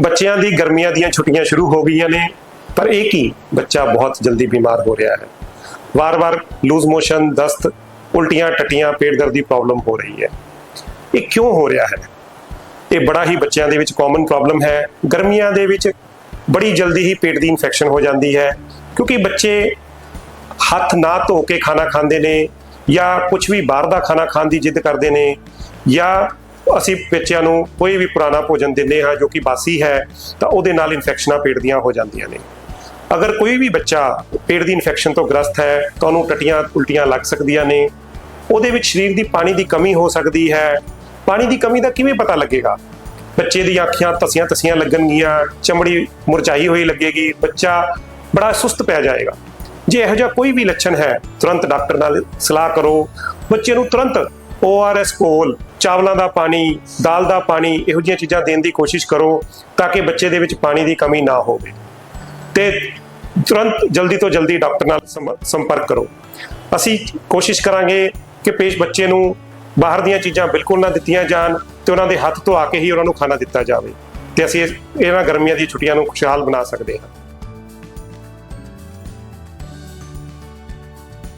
ਬੱਚਿਆਂ ਦੀ ਗਰਮੀਆਂ ਦੀਆਂ ਛੁੱਟੀਆਂ ਸ਼ੁਰੂ ਹੋ ਗਈਆਂ ਨੇ, ਪਰ ਇਹ ਕੀ? ਬੱਚਾ ਬਹੁਤ ਜਲਦੀ ਬਿਮਾਰ ਹੋ ਰਿਹਾ ਹੈ। ਵਾਰ-ਵਾਰ ਲੂਜ਼ ਮੋਸ਼ਨ, ਦਸਤ, ਉਲਟੀਆਂ, ਟੱਟੀਆਂ, ਪੇਟ ਦਰਦ ਦੀ ਪ੍ਰੋਬਲਮ ਹੋ ਰਹੀ ਹੈ। ਇਹ ਕਿਉਂ ਹੋ ਰਿਹਾ ਹੈ? ਇਹ ਬੜਾ ਹੀ ਬੱਚਿਆਂ ਦੇ ਵਿੱਚ ਕਾਮਨ ਪ੍ਰੋਬਲਮ ਹੈ। ਗਰਮੀਆਂ ਦੇ ਵਿੱਚ ਬੜੀ ਜਲਦੀ ਹੀ ਪੇਟ ਦੀ ਇਨਫੈਕਸ਼ਨ ਹੋ ਜਾਂਦੀ ਹੈ, ਕਿਉਂਕਿ ਬੱਚੇ ਹੱਥ ਨਾ ਧੋ ਕੇ ਖਾਣਾ ਖਾਂਦੇ ਨੇ ਜਾਂ ਕੁਝ ਵੀ ਬਾਹਰ ਦਾ ਖਾਣਾ ਖਾਣ ਦੀ ਜਿੱਦ ਕਰਦੇ ਨੇ ਜਾਂ ਅਸੀਂ ਬੱਚਿਆਂ ਨੂੰ ਕੋਈ ਵੀ ਪੁਰਾਣਾ ਭੋਜਨ ਦਿੰਦੇ ਹਾਂ ਜੋ ਕਿ ਬਾਸੀ ਹੈ, ਤਾਂ ਉਹਦੇ ਨਾਲ ਇਨਫੈਕਸ਼ਨਾਂ ਪੇਟ ਦੀਆਂ ਹੋ ਜਾਂਦੀਆਂ ਨੇ। ਅਗਰ ਕੋਈ ਵੀ ਬੱਚਾ ਪੇਟ ਦੀ ਇਨਫੈਕਸ਼ਨ ਤੋਂ ਗ੍ਰਸਤ ਹੈ, ਤਾਂ ਉਹਨੂੰ ਟਟੀਆਂ ਉਲਟੀਆਂ ਲੱਗ ਸਕਦੀਆਂ ਨੇ। ਉਹਦੇ ਵਿੱਚ ਸਰੀਰ ਦੀ ਪਾਣੀ ਦੀ ਕਮੀ ਹੋ ਸਕਦੀ ਹੈ। ਪਾਣੀ ਦੀ ਕਮੀ ਦਾ ਕਿਵੇਂ ਪਤਾ ਲੱਗੇਗਾ? ਬੱਚੇ ਦੀਆਂ ਅੱਖਾਂ ਤਸੀਆਂ ਤਸੀਆਂ ਲੱਗਣਗੀਆਂ, ਚਮੜੀ ਮੁਰਝਾਈ ਹੋਈ ਲੱਗੇਗੀ, ਬੱਚਾ ਬੜਾ ਸੁਸਤ ਪੈ ਜਾਏਗਾ। ਜੇ ਇਹੋ ਜਿਹਾ ਕੋਈ ਵੀ ਲੱਛਣ ਹੈ, ਤੁਰੰਤ ਡਾਕਟਰ ਨਾਲ ਸਲਾਹ ਕਰੋ। ਬੱਚੇ ਨੂੰ ਤੁਰੰਤ ORS ਕੋਲ ਚਾਵਲਾਂ ਦਾ ਪਾਣੀ, ਦਾਲ ਦਾ ਪਾਣੀ ਇਹੋ ਜਿਹੀਆਂ ਚੀਜ਼ਾਂ ਦੇਣ ਦੀ ਕੋਸ਼ਿਸ਼ ਕਰੋ ਤਾਂ ਕਿ ਬੱਚੇ ਦੇ ਵਿੱਚ ਪਾਣੀ ਦੀ ਕਮੀ ਨਾ ਹੋਵੇ। ਤੇ ਤੁਰੰਤ ਜਲਦੀ ਤੋਂ ਜਲਦੀ ਡਾਕਟਰ ਨਾਲ ਸੰਮ- ਸੰਪਰਕ ਕਰੋ। ਅਸੀਂ ਕੋਸ਼ਿਸ਼ ਕਰਾਂਗੇ ਕਿ ਪੇਸ਼ ਬੱਚੇ ਨੂੰ ਬਾਹਰ ਦੀਆਂ ਚੀਜ਼ਾਂ ਬਿਲਕੁਲ ਨਾ ਦਿੱਤੀਆਂ ਜਾਣ ਤੇ ਉਹਨਾਂ ਦੇ ਹੱਥ ਧੋ ਕੇ ਹੀ ਉਹਨਾਂ ਨੂੰ ਖਾਣਾ ਦਿੱਤਾ ਜਾਵੇ। ਤੇ ਅਸੀਂ ਇਸ- ਇਹਨਾਂ ਗਰਮੀਆਂ ਦੀਆਂ ਛੁੱਟੀਆਂ ਨੂੰ ਖੁਸ਼ਹਾਲ ਬਣਾ ਸਕਦੇ ਹਾਂ।